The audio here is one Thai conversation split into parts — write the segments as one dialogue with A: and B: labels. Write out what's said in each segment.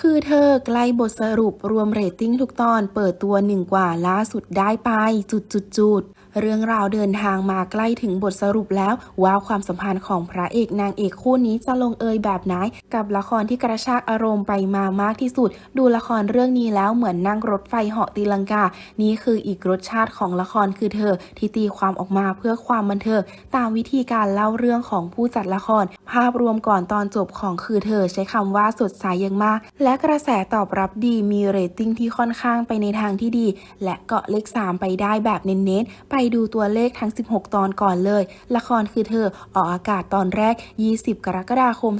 A: คือเธอใกล้บทสรุปรวมเรตติ้งทุกตอนเปิดตัวหนึ่งกว่าล่าสุดได้ไปจุดจุดจุดเรื่องราวเดินทางมาใกล้ถึงบทสรุปแล้วว่าความสัมพันธ์ของพระเอกนางเอกคู่นี้จะลงเอยแบบไหน กับละครที่กระชากอารมณ์ไปมามากที่สุด ดูละครเรื่องนี้แล้วเหมือนนั่งรถไฟเหาะตีลังกา นี่คืออีกรสชาติของละครคือเธอ ที่ตีความออกมาเพื่อความบันเทิงตามวิธีการเล่าเรื่องของผู้จัดละคร ภาพรวมก่อนตอนจบของคือเธอใช้คำว่าสดใสอย่างมากและกระแสตอบรับดีมีเรตติ้งที่ค่อนข้างไปในทางที่ดี และเกาะเลข 3 ไปได้แบบเน้นๆ ไปดูตัวเลขทั้ง 16 ตอนก่อนเลย ละครคือเธอออกอากาศตอนแรก 20 กรกฎาคม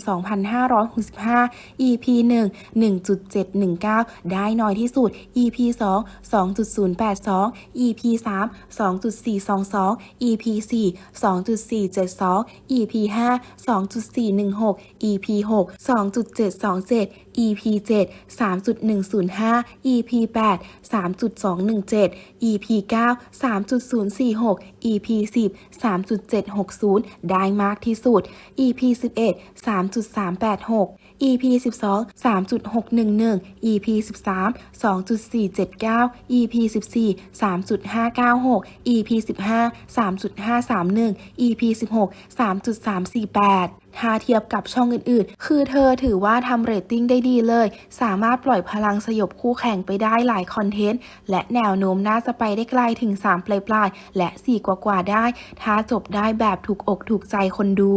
A: 2565 EP 1 1.719 ได้น้อยที่สุด EP 2 2.082 EP 3 2.422 EP 4 2.472 EP 5 2.416 EP 6 2.727 EP 7 3.105 EP 8 3.217 EP 9 3.046 EP 10 3.760 ได้มากที่สุด EP 11 3.386 EP 12 3.611 EP 13 2.479 EP 14 3.596 EP 15 3.531 EP 16 3.348 ถ้าเทียบกับช่องอื่นๆ คือเธอถือว่าทำเรตติ้งได้ดีเลย สามารถปล่อยพลังสยบคู่แข่งไปได้หลายคอนเทนต์ และแนวโน้มน่าจะไปได้ไกลถึง 3 ปลายๆ และ 4 กว่าๆ ได้ ถ้าจบได้แบบถูกอกถูกใจคนดู